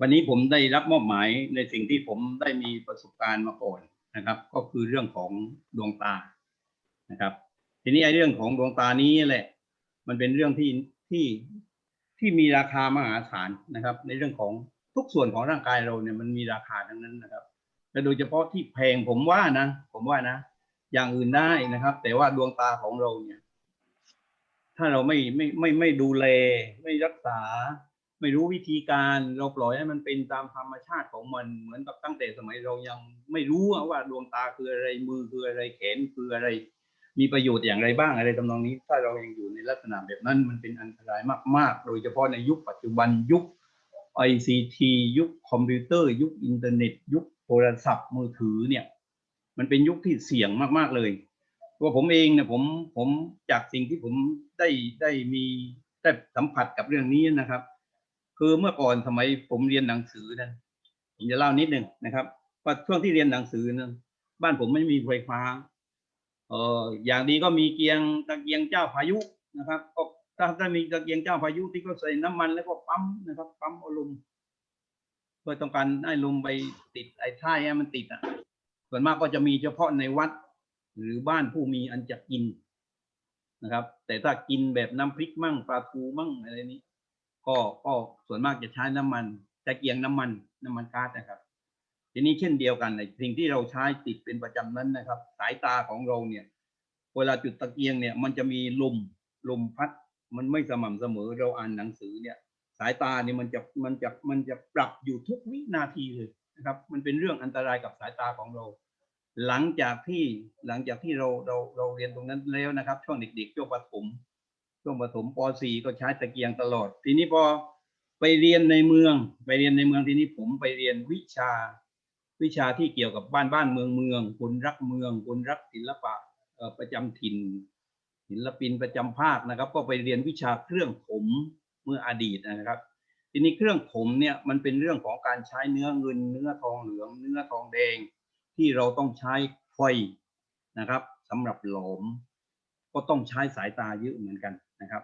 วันนี้ผมได้รับมอบหมายในสิ่งที่ผมได้มีประสบการณ์มาก่อนนะครับ ก็คือเรื่องของดวงตานะครับ ทีนี้ไอ้เรื่องของดวงตานี้แหละ มันเป็นเรื่องที่ที่ที่มีราคามหาศาลนะครับ ในเรื่องของทุกส่วนของร่างกายเราเนี่ยมันมีราคาทั้งนั้นนะครับและโดยเฉพาะที่แพงผมว่านะ ผมว่านะ อย่างอื่นได้นะครับ แต่ว่าดวงตาของเราเนี่ย ถ้าเราไม่ไม่ไม่ไม่ดูแล ไม่รักษา ไม่รู้วิธีการเราปล่อยให้มันเป็นตามธรรมชาติของมันเหมือนกับตั้งแต่สมัยเรายังไม่รู้ว่าดวงตาคืออะไรมือคืออะไรแขนคืออะไร มีประโยชน์อย่างไรบ้างอะไรทำนองนี้ ถ้าเรายังอยู่ในลักษณะแบบนั้นมันเป็นอันตรายมาก ๆ โดยเฉพาะในยุคปัจจุบันยุค ICT ยุคคอมพิวเตอร์ ยุคอินเทอร์เน็ต ยุคโทรศัพท์มือถือเนี่ย มันเป็นยุคที่เสี่ยงมากๆเลยตัวผมเองเนี่ยผมผมจากสิ่งที่ผมได้ได้มีได้สัมผัสกับเรื่องนี้นะครับ คือเมื่อก่อนสมัยผมเรียนหนังสือนะผมจะเล่านิดหนึ่งนะครับว่าช่วงที่เรียนหนังสือนะบ้านผมไม่มีไฟฟ้าเอออย่างดีก็มีเกียงตะเกียงเจ้าพายุนะครับก็ถ้าถ้ามีตะเกียงเจ้าพายุที่ก็ใส่น้ำมันแล้วก็ปั๊มนะครับปั๊มเอาลมเพื่อต้องการให้ลมไปติดไอ้ท่ายให้มันติดอะ ส่วนมากก็จะมีเฉพาะในวัด หรือบ้านผู้มีอันจะกินนะครับ แต่ถ้ากินแบบน้ำพริกมั่งปลาทูมั่งอะไรนี้ ก็ก็ส่วนมากจะใช้น้ำมันตะเกียงน้ำมันน้ำมันก๊าซนะครับ ทีนี้เช่นเดียวกันในสิ่งที่เราใช้ติดเป็นประจำนั้นนะครับ สายตาของเราเนี่ย เวลาจุดตะเกียงเนี่ย มันจะมีลมลมพัด มันไม่สม่ำเสมอเราอ่านหนังสือเนี่ย สายตาเนี่ยมันจะมันจะมันจะปรับอยู่ทุกวินาทีเลยนะครับ มันเป็นเรื่องอันตรายกับสายตาของเรา หลังจากที่หลังจากที่เราเราเราเรียนตรงนั้นแล้วนะครับ ช่วงเด็กๆช่วงประถม ช่วงประถมป .4 ก็ใช้ตะเกียงตลอด ทีนี้พอไปเรียนในเมือง ไปเรียนในเมืองทีนี้ผมไปเรียนวิชา วิชาที่เกี่ยวกับบ้านบ้านเมืองเมืองคนรักเมืองคนรักศิลปะประจำถิ่นศิลปินประจำภาคนะครับ ก็ไปเรียนวิชาเครื่องผมเมื่ออดีตนะครับ ทีนี้เครื่องผมเนี่ยมันเป็นเรื่องของการใช้เนื้อเงิน เนื้อทองเหลืองเนื้อทองแดง ที่เราต้องใช้ไฟนะครับสำหรับหลอม ก็ต้องใช้สายตาเยอะเหมือนกัน นะครับ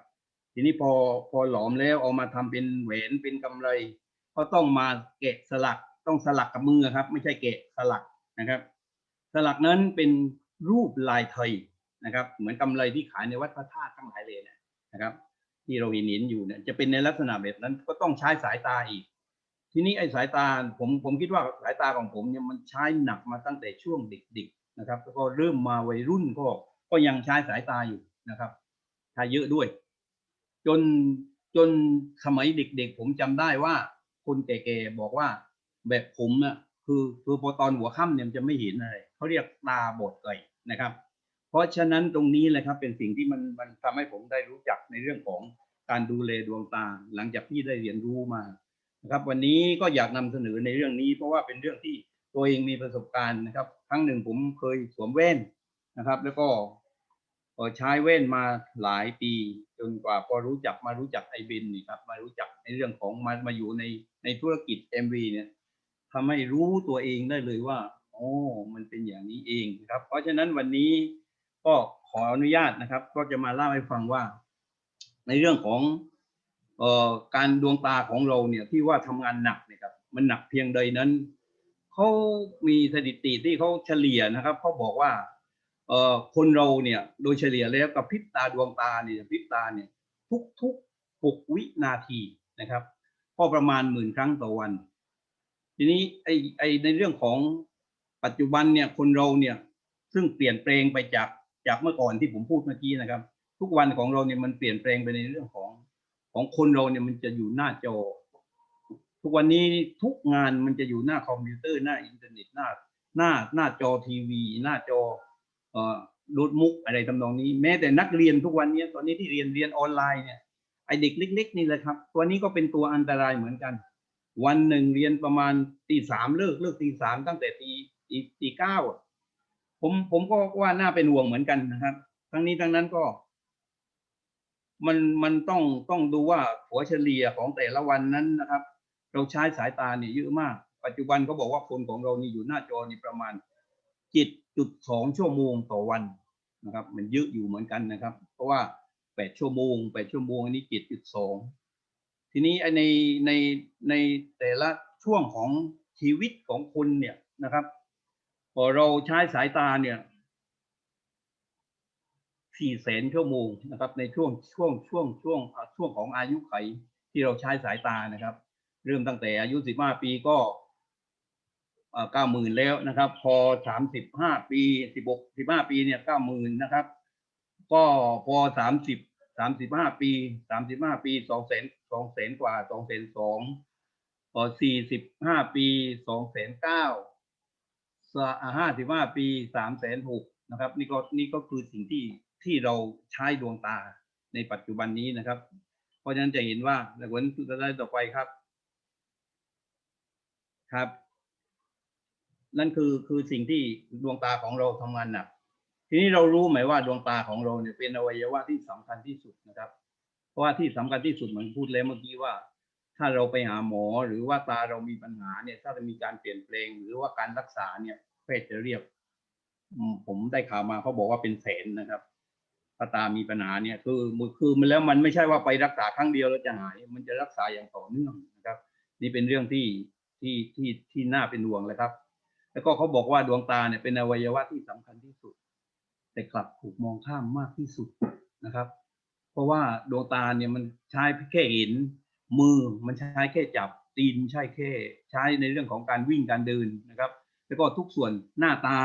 ทีนี้พอพอหลอมแล้วเอามาทำเป็นแหวนเป็นกำไร ก็ต้องมาแกะสลักต้องสลักกับมือครับ ไม่ใช่แกะสลักนะครับ สลักนั้นเป็นรูปลายไทยนะครับ เหมือนกำไรที่ขายในวัดพระธาตุทั้งหลายเลยนะนะครับ ที่เราเห็นเห็นอยู่เนี่ยจะเป็นในลักษณะแบบนั้นก็ต้องใช้สายตาอีก ทีนี้ไอ้สายตาผมผมคิดว่าสายตาของผมเนี่ยมันใช้หนักมาตั้งแต่ช่วงเด็กๆนะครับแล้วก็เริ่มมาวัยรุ่นก็ก็ยังใช้สายตาอยู่นะครับ ใช้เยอะด้วย จนจนสมัยเด็กๆ ผมจำได้ว่าคนแก่ๆบอกว่าแบบผมน่ะคือคือพอตอนหัวค่ำเนี่ยจะไม่เห็นอะไรเขาเรียกตาบอดไก่นะครับ เพราะฉะนั้นตรงนี้เลยครับเป็นสิ่งที่มันมันทำให้ผมได้รู้จักในเรื่องของการดูแลดวงตา หลังจากที่ได้เรียนรู้มานะครับ วันนี้ก็อยากนำเสนอในเรื่องนี้ เพราะว่าเป็นเรื่องที่ตัวเองมีประสบการณ์นะครับ ครั้งหนึ่งผมเคยสวมแว่นนะครับ แล้วก็ ใช้แว่นมาหลายปี จนกว่าพอรู้จักมารู้จักไอบินนี่ครับมารู้จักในเรื่องของมามาอยู่ในในธุรกิจ MV เนี่ยทำให้รู้ตัวเองได้เลยว่าโอ้มันเป็นอย่างนี้เองครับ เพราะฉะนั้นวันนี้ก็ขออนุญาตนะครับ ก็จะมาเล่าให้ฟังว่า ในเรื่องของเอ่อการดวงตาของเราเนี่ยที่ว่าทำงานหนักเนี่ยครับมันหนักเพียงใดนั้นเขามีสถิติที่เขาเฉลี่ยนะครับเขาบอกว่า คนเราเนี่ยโดยเฉลี่ยแล้วกับพริบตาดวงตาเนี่ยพริบตาเนี่ยทุกทุกหกวินาทีนะครับก็ประมาณหมื่นครั้งต่อวัน ทีนี้ไอไอในเรื่องของปัจจุบันเนี่ยคนเราเนี่ยซึ่งเปลี่ยนแปลงไปจากจากเมื่อก่อนที่ผมพูดเมื่อกี้นะครับ ทุกวันของเราเนี่ยมันเปลี่ยนแปลงไปในเรื่องของของคนเราเนี่ยมันจะอยู่หน้าจอ ทุกวันนี้ทุกงานมันจะอยู่หน้าคอมพิวเตอร์หน้าอินเทอร์เน็ตหน้าหน้าหน้าจอทีวี หน้าจอ เอ่อโน้ตบุ๊กอะไรทำนองนี้ แม้แต่นักเรียนทุกวันนี้ตอนนี้ที่เรียนเรียนออนไลน์เนี่ยไอเด็กเล็ก ๆ นี่แหละครับ ตัวนี้ก็เป็นตัวอันตรายเหมือนกัน วันหนึ่งเรียนประมาณตีสามเลิกเลิกตีสามตั้งแต่ตีตีตีเก้าผมผมก็ว่าน่าเป็นห่วงเหมือนกันนะครับ ทั้งนี้ทั้งนั้นก็ มันมันต้องต้องดูว่าหัวเฉลี่ยของแต่ละวันนั้นนะครับ เราใช้สายตาเนี่ยเยอะมาก ปัจจุบันเขาบอกว่าคนของเรานี่อยู่หน้าจอนี่ประมาณ จิตจุดสองชั่วโมงต่อวันนะครับ มันเยอะอยู่เหมือนกันนะครับ เพราะว่าแปดชั่วโมงแปดชั่วโมงอันนี้จิตจุดสองทีนี้ไอในในในแต่ละช่วงของชีวิตของคุณเนี่ยนะครับพอเราใช้สายตาเนี่ยสี่แสนชั่วโมงนะครับ ในช่วงช่วงช่วงช่วงช่วงของอายุไขที่เราใช้สายตานะครับ เริ่มตั้งแต่อายุสิบห้าปีก็ เก้าหมื่นแล้วนะครับ พอสามสิบห้าปีสิบหกสิบห้าปีเนี่ยเก้าหมื่นนะครับ ก็พอสามสิบสามสิบห้าปีสามสิบห้าปีสองแสนสองแสนกว่าสองแสนสองพอสี่สิบห้าปีสองแสนเก้าห้าสิบห้าปีสามแสนหกนะครับ นี่ก็นี่ก็คือสิ่งที่ที่เราใช้ดวงตาในปัจจุบันนี้นะครับ เพราะฉะนั้นจะเห็นว่าในวันสุดท้ายต่อไปครับ ครับ นั่นคือคือสิ่งที่ดวงตาของเราทำงานหนักทีนี้เรารู้ไหมว่าดวงตาของเราเนี่ยเป็นอวัยวะที่สำคัญที่สุดนะครับ เพราะว่าที่สำคัญที่สุดเหมือนพูดแล้วเมื่อกี้ว่า ถ้าเราไปหาหมอหรือว่าตาเรามีปัญหาเนี่ย ถ้าจะมีการเปลี่ยนแปลง หรือว่าการรักษาเนี่ยแพทย์จะเรียกผมได้ข่าวมาเขาบอกว่าเป็นแสนนะครับถ้าตามีปัญหาเนี่ย คือคือมันแล้วมันไม่ใช่ว่าไปรักษาครั้งเดียวแล้วจะหาย มันจะรักษาอย่างต่อเนื่องนะครับ นี่เป็นเรื่องที่ที่ที่ที่น่าเป็นห่วงเลยครับ แล้วก็เขาบอกว่าดวงตาเนี่ยเป็นอวัยวะที่สำคัญที่สุด แต่กลับถูกมองข้ามมากที่สุดนะครับ เพราะว่าดวงตาเนี่ยมันใช้แค่เห็นมือมันใช้แค่จับตีนใช่แค่ใช้ในเรื่องของการวิ่งการเดินนะครับ แล้วก็ทุกส่วนหน้าตา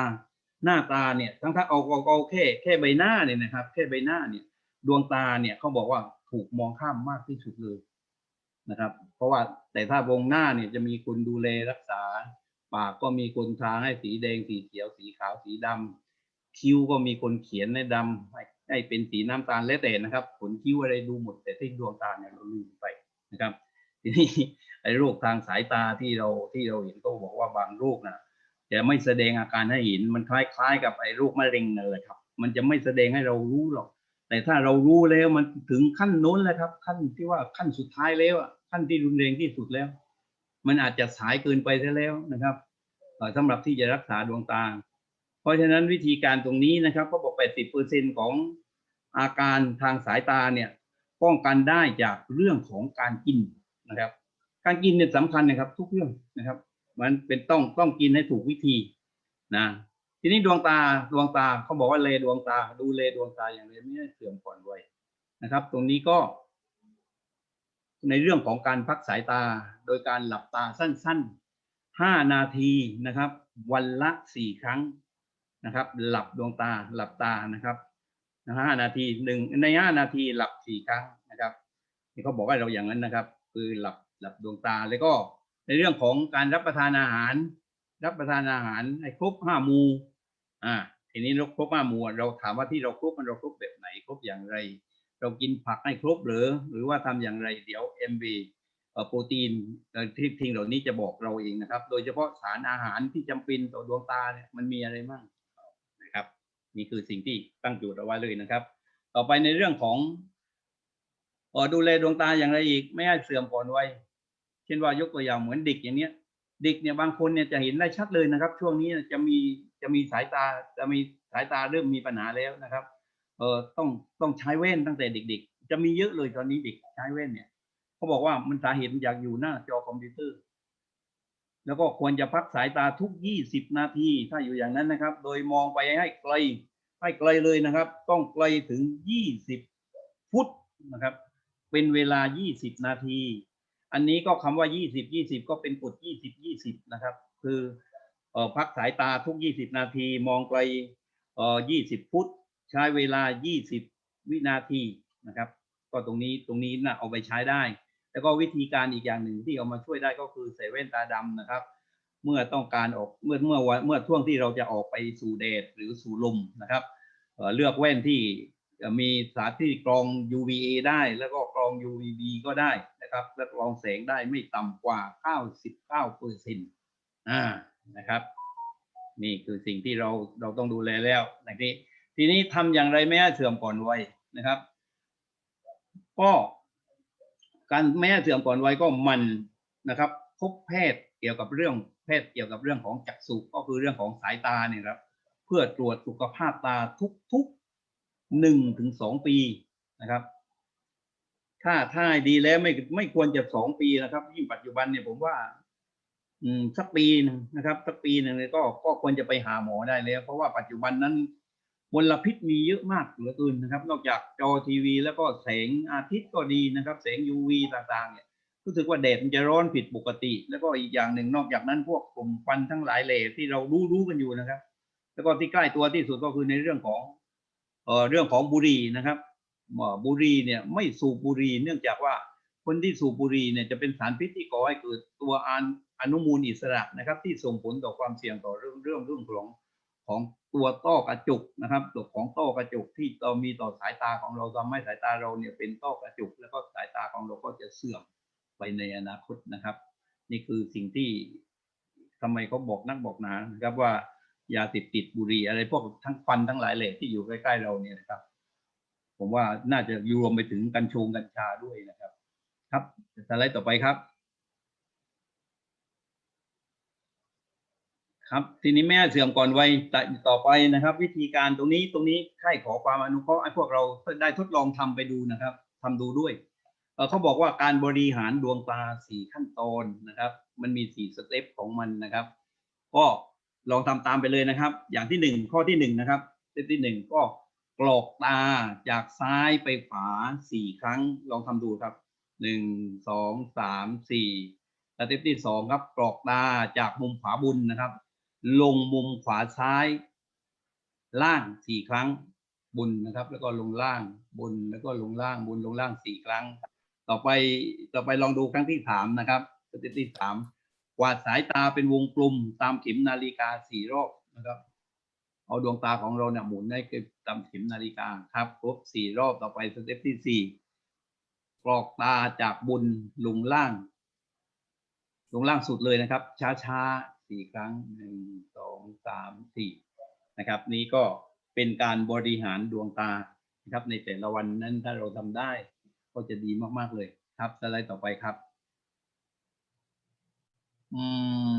หน้าตาเนี่ยทั้งถ้าเอาเอาเอาแค่แค่ใบหน้าเนี่ยนะครับ แค่ใบหน้าเนี่ย ดวงตาเนี่ยเขาบอกว่าถูกมองข้ามมากที่สุดเลยนะครับ เพราะว่าแต่ถ้าวงหน้าเนี่ยจะมีคนดูแลรักษา ปากก็มีคนทาให้สีแดงสีเขียวสีขาวสีดำคิ้วก็มีคนเขียนในดำให้ให้เป็นสีน้ำตาลแล้วแต่นะครับขนคิ้วอะไรดูหมดแต่ที่ดวงตาเนี่ยเราลืมไปนะครับ ทีนี้ไอ้โรคทางสายตาที่เราที่เราเห็นก็บอกว่าบางโรคนะจะไม่แสดงอาการให้เห็นมันคล้ายๆ กับไอ้โรคมะเร็งนั่นแหละครับ มันจะไม่แสดงให้เรารู้หรอกแต่ถ้าเรารู้แล้วมันถึงขั้นโน้นแล้วครับ ขั้นที่ว่าขั้นสุดท้ายแล้วขั้นที่รุนแรงที่สุดแล้ว มันอาจจะสายเกินไปซะแล้วนะครับเอ่อสำหรับที่จะรักษาดวงตา เพราะฉะนั้นวิธีการตรงนี้นะครับเขาบอก 80%ของอาการทางสายตาเนี่ยป้องกันได้จากเรื่องของการกินนะครับ การกินเนี่ยสำคัญนะครับ ทุกเรื่องนะครับ มันเป็นต้องต้องกินให้ถูกวิธีนะทีนี้ดวงตาดวงตาเขาบอกว่าเลดวงตา ดูเลดวงตาอย่างไรไม่ให้เสื่อมก่อนวัยนะครับ ตรงนี้ก็ ในเรื่องของการพักสายตา โดยการหลับตาสั้นๆห้านาทีนะครับ วันละสี่ครั้งนะครับ หลับดวงตาหลับตานะครับห้านาทีหนึ่งในห้านาทีหลับสี่ครั้งนะครับนี่เขาบอกให้เราอย่างนั้นนะครับ คือหลับหลับดวงตาแล้วก็ในเรื่องของการรับประทานอาหาร รับประทานอาหารให้ครบห้าหมู่อ่าทีนี้เราครบห้าหมู่เราถามว่าที่เราครบมันเราครบแบบไหนครบอย่างไร เรากินผักให้ครบหรือ หรือว่าทำอย่างไรเดี๋ยว MV โปรตีนเอ่อที่ทิ้งเหล่านี้จะบอกเราเองนะครับ โดยเฉพาะสารอาหารที่จำเป็นต่อดวงตาเนี่ยมันมีอะไรบ้างนะครับ นี่คือสิ่งที่ตั้งโจทย์เอาไว้เลยนะครับ ต่อไปในเรื่องของออดูแลดวงตาอย่างไรอีก ไม่ให้เสื่อมก่อนวัยเช่นว่ายกตัวอย่างเหมือนเด็กอย่างเนี้ย เด็กเนี่ยบางคนเนี่ยจะเห็นได้ชัดเลยนะครับ ช่วงนี้จะมีจะมีสายตาจะมีสายตาเริ่มมีปัญหาแล้วนะครับ เออต้องต้องใช้แว่นตั้งแต่เด็ก ๆ จะมีเยอะเลยตอนนี้เด็กใช้แว่นเนี่ยเขาบอกว่ามันสาเหตุมาจากอยู่หน้าจอคอมพิวเตอร์ แล้วก็ควรจะพักสายตาทุก20นาที ถ้าอยู่อย่างนั้นนะครับ โดยมองไปให้ไกลให้ไกลเลยนะครับ ต้องไกลถึง20ฟุตนะครับ เป็นเวลา20นาที อันนี้ก็คำว่า20 20ก็เป็นกฎ20 20นะครับ คือออพักสายตาทุก20นาที มองไกลเอ่อ20ฟุต ใช้เวลา 20 วินาทีนะครับ ก็ตรงนี้ตรงนี้นะเอาไปใช้ได้ แล้วก็วิธีการอีกอย่างหนึ่งที่เอามาช่วยได้ก็คือใส่แว่นตาดำนะครับ เมื่อต้องการออกเมื่อเมื่อวันเมื่อช่วงที่เราจะออกไปสู่แดดหรือสู่ลมนะครับเเลือกแว่นที่มีสารที่กรอง UVA ได้แล้วก็กรอง UVB ก็ได้นะครับ และกรองแสงได้ไม่ต่ำกว่า 99เปอร์เซ็นต์อ่านะครับ นี่คือสิ่งที่เราเราต้องดูแลแล้วในนี้ ทีนี้ทำอย่างไรไม่ให้เสื่อมก่อนวัยนะครับ ก็การไม่ให้เสื่อมก่อนวัยก็มันนะครับ พบแพทย์เกี่ยวกับเรื่องแพทย์เกี่ยวกับเรื่องของจักษุก็คือเรื่องของสายตาเนี่ยครับ เพื่อตรวจสุขภาพตาทุกๆหนึ่งถึงสองปีนะครับ ถ้าถ้าดีแล้วไม่ไม่ควรจะสองปีนะครับยิ่งปัจจุบันเนี่ยผมว่า อืมสักปีนึงนะครับ สักปีหนึ่งเนี่ยก็ก็ควรจะไปหาหมอได้แล้ว เพราะว่าปัจจุบันนั้น มลพิษมีเยอะมากเหลือเกินนะครับ นอกจากจอทีวี แล้วก็แสงอาทิตย์ก็ดีนะครับ แสง UV ต่างๆเนี่ยรู้สึกว่าแดดมันจะร้อนผิดปกติ แล้วก็อีกอย่างหนึ่งนอกจากนั้นพวกกลุ่มควันทั้งหลายแหล่ที่เรารู้รู้กันอยู่นะครับ แล้วก็ที่ใกล้ตัวที่สุดก็คือในเรื่องของเอ่อเรื่องของบุหรี่นะครับบุหรี่เนี่ยไม่สูบบุหรี่เนื่องจากว่าคนที่สูบบุหรี่เนี่ยจะเป็นสารพิษที่ก่อให้เกิดตัวอานอนุมูลอิสระนะครับ ที่ส่งผลต่อความเสี่ยงต่อเรื่องเรื่องเรื่องของ ของตัวต้อกระจุกนะครับตัวของต้อกระจุกที่เรามีต่อสายตาของเราทำให้สายตาเราเนี่ยเป็นต้อกระจุกแล้วก็สายตาของเราก็จะเสื่อมไปในอนาคตนะครับ นี่คือสิ่งที่ทำไมเขาบอกนักบอกหนานะครับว่ายาติดติดบุหรี่อะไรพวกทั้งควันทั้งหลายแหล่ที่อยู่ใกล้ๆเราเนี่ยนะครับ ผมว่าน่าจะรวมไปถึงกัญชงกัญชาด้วยนะครับ ครับสไลด์ต่อไปครับ ครับ ทีนี้แม่เสื่อมก่อนวัยต่ต่อไปนะครับ วิธีการตรงนี้ตรงนี้ใครขอความอนุเคราะห์ให้พวกเราได้ทดลองทำไปดูนะครับทำดูด้วยเเขาบอกว่าการบริหารดวงตาสี่ขั้นตอนนะครับ มันมีสี่สเต็ปของมันนะครับ ก็ลองทำตามไปเลยนะครับ อย่างที่หนึ่งข้อที่หนึ่งนะครับสเต็ปที่หนึ่งก็กรอกตาจากซ้ายไปขวาสี่ครั้ง ลองทำดูครับหนึ่งสองสามสี่สเต็ปที่สองครับกรอกตาจากมุมขวาบนนะครับ ลงมุมขวาซ้าย ล่างสี่ครั้งบนนะครับ แล้วก็ลงล่างบนแล้วก็ลงล่างบนลงล่างสี่ครั้ง ต่อไปต่อไปลองดูครั้งที่สามนะครับสเต็ปที่สามกวาดสายตาเป็นวงกลมตามเข็มนาฬิกาสี่รอบนะครับเอาดวงตาของเราเนี่ยหมุนให้ตามเข็มนาฬิกาครับครบสี่รอบต่อไปสเต็ปที่สี่กรอกตาจากบนลงล่าง ลงล่างสุดเลยนะครับ ช้าๆ สี่ครั้งหนึ่งสองสามสี่นะครับ นี้ก็เป็นการบริหารดวงตานะครับ ในแต่ละวันนั้นถ้าเราทำได้ ก็จะดีมากๆเลยครับสไลด์ต่อไปครับ อืม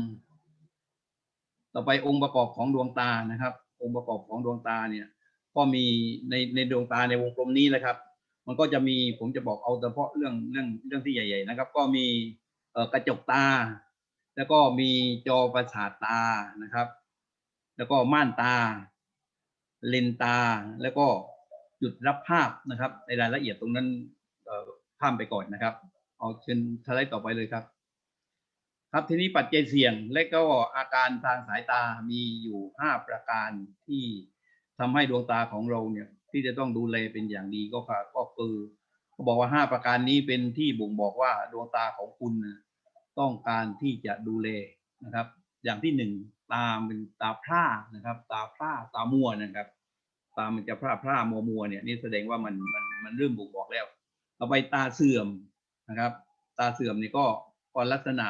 ต่อไปองค์ประกอบของดวงตานะครับ องค์ประกอบของดวงตาเนี่ย ก็มีในในดวงตาในวงกลมนี้แหละครับ มันก็จะมีผมจะบอกเอาเฉพาะเรื่องเรื่องเรื่องที่ใหญ่ ๆ นะครับ ก็มีกระจกตา แล้วก็มีจอประสาทตานะครับ แล้วก็ม่านตา เลนตา แล้วก็จุดรับภาพนะครับในรายละเอียดตรงนั้นข้ามไปก่อนนะครับ เอาเชิญสไลด์ต่อไปเลยครับ ครับทีนี้ปัจจัยเสี่ยงและก็อาการทางสายตามีอยู่ห้าประการที่ทำให้ดวงตาของเราเนี่ยที่จะต้องดูแลเป็นอย่างดีก็ค่ะก็คือเขาบอกว่าห้าประการนี้เป็นที่บ่งบอกว่าดวงตาของคุณนะ ต้องการที่จะดูแลนะครับ อย่างที่หนึ่งตาเป็นตาพร่านะครับ ตาพร่าตามัวนะครับ ตามันจะพร่าพร่ามัวมัวเนี่ยนี่แสดงว่ามันมันมันเริ่มบ่งบอกแล้วต่อไปตาเสื่อมนะครับ ตาเสื่อมนี่ก็ก็ลักษณะ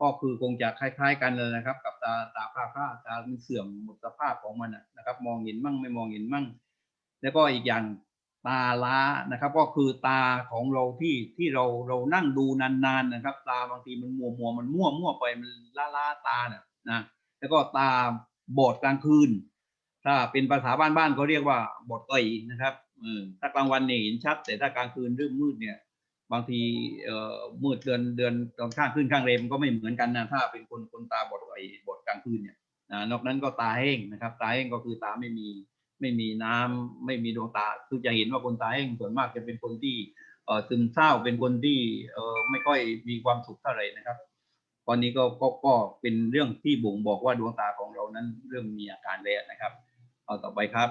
ก็คือคงจะคล้าย ๆ กันเลยนะครับ กับตาตาพร่าพร่าตามันเสื่อมหมดสภาพของมันนะครับ มองเห็นมั่งไม่มองเห็นมั่ง แล้วก็อีกอย่าง ตาล้านะครับ ก็คือตาของเราที่ที่เราเรานั่งดูนานๆนะครับ ตาบางทีมันมัวมัวมันมั่วมั่วไปมันล้าล้าตาเนี่ยนะแล้วก็ตาบอดกลางคืน ถ้าเป็นภาษาบ้านๆเขาเรียกว่าบอดไตนะครับถ้ากลางวันเนี่ยเห็นชัด แต่ถ้ากลางคืนเริ่มมืดเนี่ย บางทีเอ่อมืดเดือนเดือนตอนข้างขึ้นข้างเรมก็ไม่เหมือนกันนะถ้าเป็นคนคนตาบอดไอบอดกลางคืนเนี่ยนะนอกนั้นก็ตาแห้งนะครับ ตาแห้งก็คือตาไม่มี ไม่มีน้ำไม่มีดวงตา คือจะเห็นว่าคนตาแห้งส่วนมากจะเป็นคนที่เอ่อซึมเศร้าเป็นคนที่เอ่อไม่ค่อยมีความสุขเท่าไหร่นะครับ ตอนนี้ก็ก็ก็เป็นเรื่องที่บ่งบอกว่าดวงตาของเรานั้นเริ่มมีอาการแล้วนะครับ เอาต่อไปครับ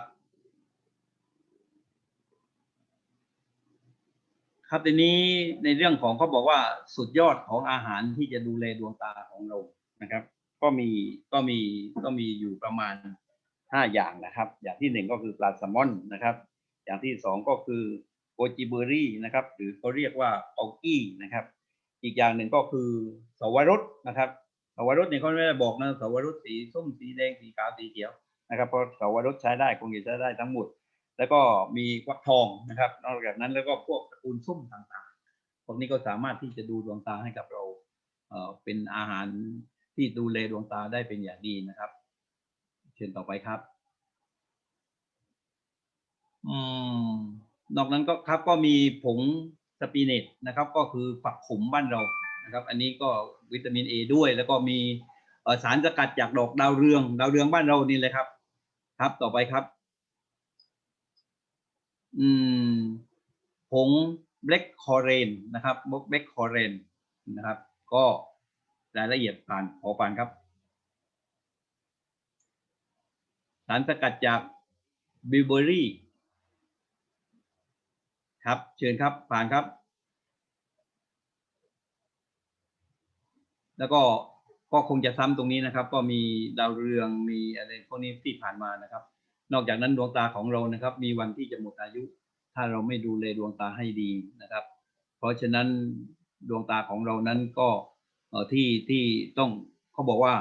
ครับทีนี้ในเรื่องของเขาบอกว่าสุดยอดของอาหารที่จะดูแลดวงตาของเรานะครับ ก็มีก็มีก็มีอยู่ประมาณ ห้าอย่างนะครับ อย่างที่หนึ่งก็คือปลาแซลมอนนะครับ อย่างที่สองก็คือโกจิเบอรี่นะครับ หรือเขาเรียกว่าเปากี้นะครับ อีกอย่างหนึ่งก็คือสวรสนะครับสวรสเนี่ยเขาไม่ได้บอกนะสวรสสีส้มสีแดงสีขาวสีเขียวนะครับเพราะสวรสใช้ได้คงจะใช้ได้ทั้งหมด แล้วก็มีฟักทองนะครับ นอกจากนั้นแล้วก็พวกตระกูลส้มต่างๆพวกนี้ก็สามารถที่จะดูดวงตาให้กับเราเอ่อเป็นอาหารที่ดูแลดวงตาได้เป็นอย่างดีนะครับ เชิญต่อไปครับ อืมนอกนั้นก็ครับก็มีผงสปีเนตนะครับ ก็คือผักขมบ้านเรานะครับ อันนี้ก็วิตามินเอด้วย แล้วก็มีสารสกัดจากดอกดาวเรือง ดาวเรืองบ้านเรานี่เลยครับ ครับต่อไปครับ อืมผงเบล็กคอเรนนะครับเบล็กคอเรนนะครับ ก็รายละเอียดผ่านขอผ่านครับ สารสกัดจากบิวเบอรี่ครับ เชิญครับ ผ่านครับ แล้วก็ก็คงจะซ้ำตรงนี้นะครับ ก็มีดาวเรืองมีอะไรพวกนี้ที่ผ่านมานะครับ นอกจากนั้นดวงตาของเรานะครับ มีวันที่จะหมดอายุ ถ้าเราไม่ดูแลดวงตาให้ดีนะครับ เพราะฉะนั้นดวงตาของเรานั้นก็ที่ที่ต้องเขาบอกว่า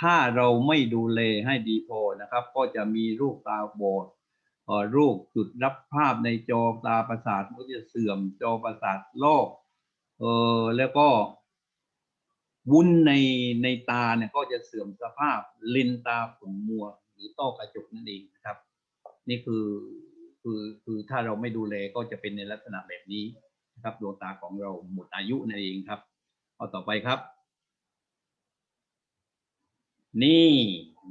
ถ้าเราไม่ดูแลให้ดีพอนะครับ ก็จะมีรูปตาบอดเอ่อรูปจุดรับภาพในจอตาประสาทก็จะเสื่อมจอประสาทลอกเออแล้วก็วุ้นในในตาเนี่ยก็จะเสื่อมสภาพเลนตาขุ่นมัว หรือต้อกระจกนั่นเองนะครับ นี่คือคือคือถ้าเราไม่ดูแลก็จะเป็นในลักษณะแบบนี้นะครับดวงตาของเราหมดอายุนั่นเองครับเอาต่อไปครับ นี่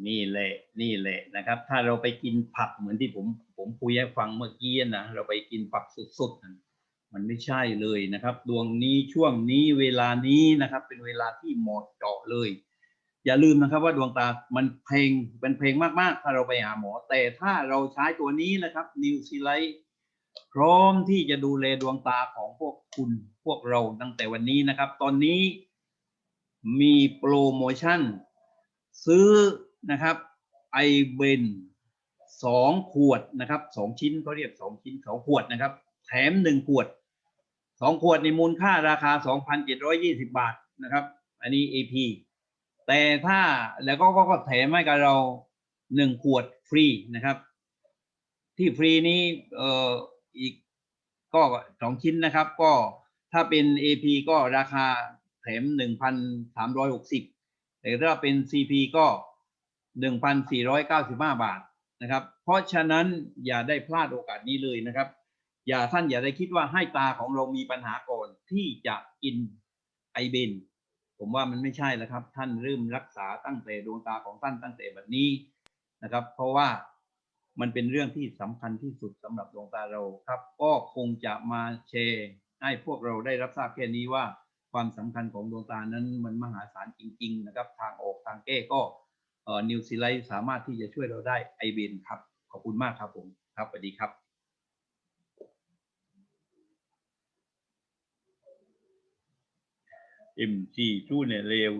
นี่แหละนี่แหละนะครับ ถ้าเราไปกินผักเหมือนที่ผมผมคุยให้ฟังเมื่อกี้นะเราไปกินผักสดๆมันไม่ใช่เลยนะครับ ดวงนี้ช่วงนี้เวลานี้นะครับ เป็นเวลาที่เหมาะเจาะเลย อย่าลืมนะครับว่าดวงตามันเพลงเป็นเพลงมากๆ ถ้าเราไปหาหมอ แต่ถ้าเราใช้ตัวนี้นะครับนิวซีไลท์พร้อมที่จะดูแลดวงตาของพวกคุณพวกเราตั้งแต่วันนี้นะครับ ตอนนี้มีโปรโมชั่น ซื้อนะครับไอเบนสองขวดนะครับสองชิ้นเขาเรียกสองชิ้นสองขวดนะครับ แถมหนึ่งขวดสองขวดในมูลค่าราคาสองพันเจ็ดร้อยี่สิบาทนะครับ อันนี้ AP แต่ถ้าแล้วก็ก็ก็แถมให้กับเราหนึ่งขวดฟรีนะครับ ที่ฟรีนี้เอ่ออีกก็สองชิ้นนะครับ ก็ถ้าเป็น AP ก็ราคาแถมหนึ่งพันสามร้อยหกสิบ แต่ถ้าเป็น CP ก็ 1,495 บาทนะครับ เพราะฉะนั้นอย่าได้พลาดโอกาสนี้เลยนะครับ อย่าท่านอย่าได้คิดว่าให้ตาของเรามีปัญหาก่อนที่จะกินไอเบนผมว่ามันไม่ใช่แล้วครับ ท่านเริ่มรักษาตั้งแต่ดวงตาของท่านตั้งแต่แบบนี้นะครับ เพราะว่ามันเป็นเรื่องที่สำคัญที่สุดสำหรับดวงตาเราครับ ก็คงจะมาแชร์ให้พวกเราได้รับทราบแค่นี้ว่า ความสำคัญของดวงตานั้นมันมหาศาลจริง ๆ นะครับ ทางออกทางแก้ก็เอ่อนิวซีไลท์สามารถที่จะช่วยเราได้ไอเบนครับ ขอบคุณมากครับผมครับสวัสดีครับเอ็มจีชู้เนี่ยเร็ว